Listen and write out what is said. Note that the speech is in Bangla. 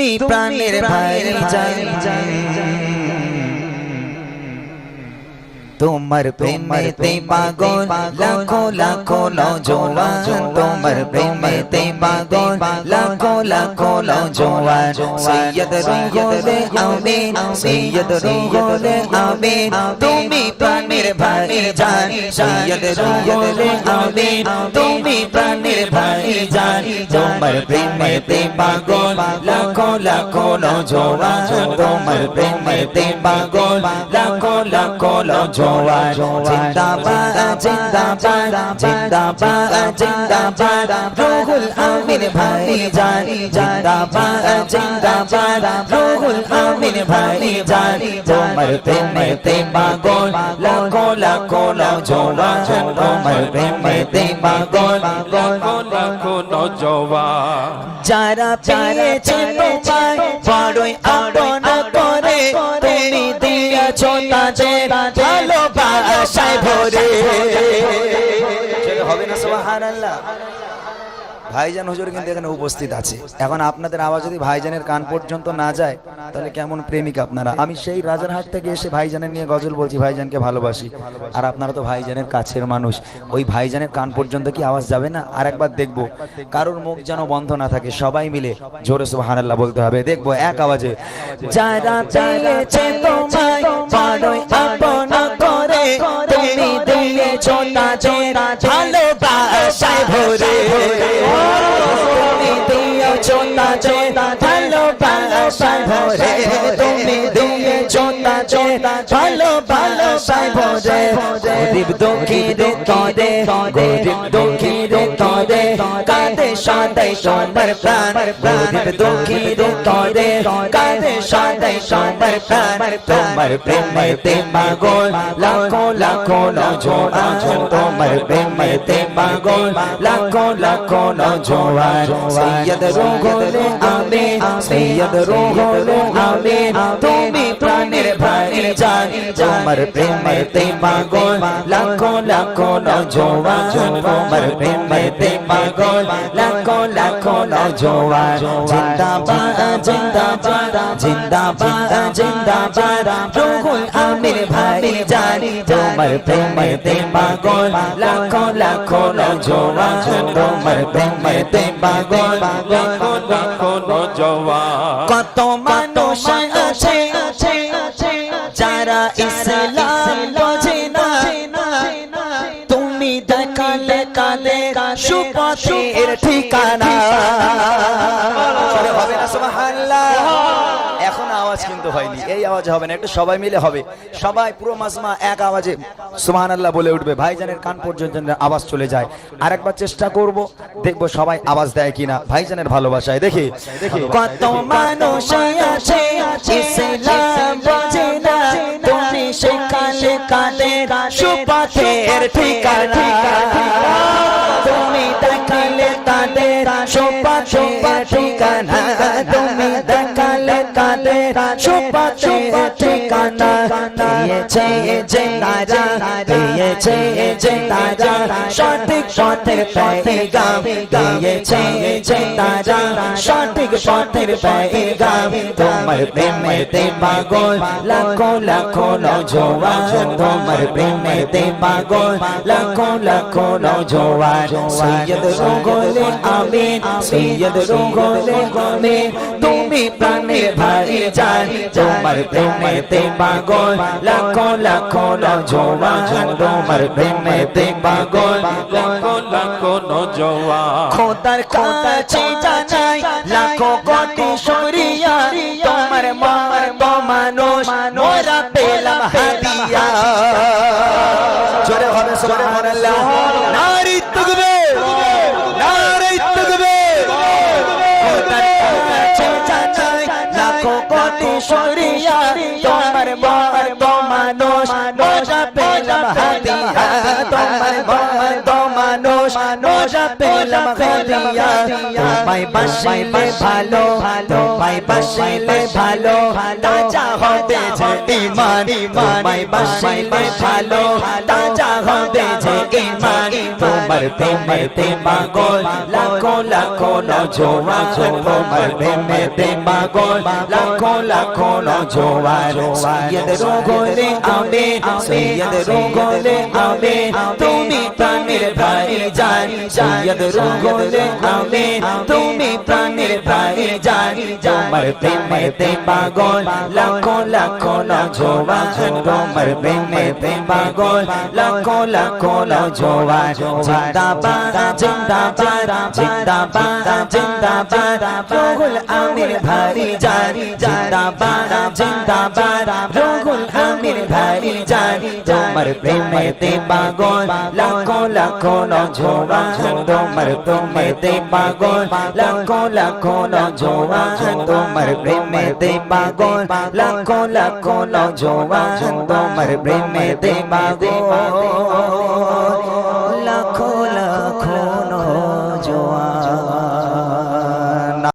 তুমি প্রাণের ভাই যান তোমার প্রেমেতে পাগল লাখো লাখো নজওয়ান তোমার প্রেমেতে পাগল লাখো লাখো নজওয়ান সৈয়দ রুহুলে আমিন সৈয়দ রুহুলে আমিন তুমি প্রাণের ভাই জান সৈয়দ রুহুলে আমিন তুমি প্রাণের ভাই জান তোমার প্রেমেতে পাগল লাখো লাখো নজওয়ান তোমার প্রেমেতে পাগল লাখো লাখো নজওয়ান জিন্দাবাদ জিন্দাবাদ জিন্দাবাদ জিন্দাবাদ। রুহুল আমিন ভাই জান জিন্দাবাদ জিন্দাবাদ। রুহুল আমিন ভাই জান তোমার প্রেমেতে পাগল লাখো লাখো নজওয়ান তোমার প্রেমেতে পাগল লাখো লাখো নজওয়ান যারা পেয়েছে তোমায় বড়ই আপন করে, তুমি দিয়েছ তাদের ভালোবাসায় ভরে হবে না, সুবহানাল্লাহ। ভাইজান হুজুর কিন্তু এখানে উপস্থিত আছে। এখন আপনাদের আওয়াজ যদি ভাইজানের কান পর্যন্ত না যায়, তাহলে কেমন প্রেমিক আপনারা? আমি সেই রাজারহাট থেকে এসে ভাইজানের নিয়ে গজল বলছি, ভাইজানকে ভালোবাসি। আর আপনারা তো ভাইজানের কাছের মানুষ। ওই ভাইজানের কান পর্যন্ত কি আওয়াজ যাবে না? আর একবার দেখব। কারোর মুখ যেন বন্ধ না থাকে, সবাই মিলে জোরে সব সুবহানাল্লাহ বলতে হবে। দেখব এক আওয়াজে। ভালোবাসায় ভরে। তুমি দিয়েছ তাদের ভালোবাসায় ভরে তুমি দিয়েছ তাদের ভালোবাসায় ভরে। গরিব দুঃখী করে গরিব দুঃখী করে কাঁদে সদাই সোনার প্রাণ। গরিব দুঃখী করে কাঁদে সদাই সোনার প্রাণ। তোমার প্রেমেতে পাগল, লাখো লাখো নজওয়ান তোমার প্রেমেতে পাগল, লাখো লাখো নজওয়ান সৈয়দ রুহুলে আমিন, সৈয়দ রুহুলে আমিন তুমি প্রাণের ভাই জান, তোমার প্রেমেতে পাগল, লাখো লাখো নজওয়ান, তোমার প্রেমেতে পাগল, লাখো লাখো নজওয়ান, জিন্দাবাদ জিন্দাবাদ জিন্দাবাদ জিন্দাবাদ, রুহুল আমির ভাই জান, তোমার তোমার প্রেমেতে পাগল, লাখো লাখো নজওয়ান। কত মানুষ আছে যারা ইসলাম বোঝে না। তুমি দেখালে কালে সুপথের ঠিকানা। হবে না সুবহানাল্লাহ। আওয়াজ কিন্তু হয়নি। এই আওয়াজ হবে না, একটু সবাই মিলে হবে। সবাই পুরো মাজমা এক আওয়াজে সুবহানাল্লাহ বলে উঠবে। ভাইজানের কান পর্যন্ত আওয়াজ চলে যায়। আরেকবার চেষ্টা করব, দেখব সবাই আওয়াজ দেয় কিনা। ভাইজানের ভালোবাসায় দেখি। কত মানুষ দেখালে তাদের সুপথের ঠিকানা। দিয়েছে যে তারা দিয়েছে যে তারা সঠিক পথের পেগাম দিয়েছে যে তারা সঠিক পথের পেগাম তোমার প্রেমেতে পাগল, লাখো লাখো নজওয়ান। তোমার প্রেমেতে পাগল, লাখো লাখো নজওয়ান। সৈয়দ রুগলে আমিন, সৈয়দ রুগলে আমিন। তুমি প্রাণের ভারে জান তোমার প্রেমেতে পাগল লাখো লাখো নজওয়ান তোমার প্রেমেতে পাগল লাখো লাখো নজওয়ান। খোদার কাছে জানাই লাখো কোটি শুকরিয়া তোমার মার তো মানুষ শুকরিয়া তোমার বর তো মানুষ মোরা পেলাম হাদিয়া। তোমার বর তো মানুষ মোরা পেলাম হাদিয়া। তোমায় বাসাইলে ভালো, তোমায় বাসিলে ভালো, তাজা হবে যে ইমান তোমায় বাসিলে ভালো তোমার প্রেমেতে পাগল লাখো লাখো নজওয়ান তোমার প্রেমেতে পাগল লাখো লাখো নজওয়ান সৈয়দ রোগলে আবে সৈয়দ রোগলে আবে তুমি প্রাণের ভাই জান সৈয়দ রোগলে আবে তুমি প্রাণের ভাই জান তোমার প্রেমেতে পাগল লাখো লাখো নজওয়ান তোমার প্রেমেতে পাগল লাখো লাখো নজওয়ান জিন্দাবাদ জিন্দাবাদ জিন্দাবাদ জিন্দাবাদ রোহুল আমির ভাই জান জিন্দাবাদ জিন্দাবাদ রোহুল আমির ভাই জান তোমার প্রেমেতে পাগল লাখো লাখো নজওয়ান তোমার প্রেমেতে পাগল লাখো লাখো নজওয়ান তোমার প্রেমেতে পাগল লাখো লাখো নজওয়ান তোমার প্রেমেতে পাগল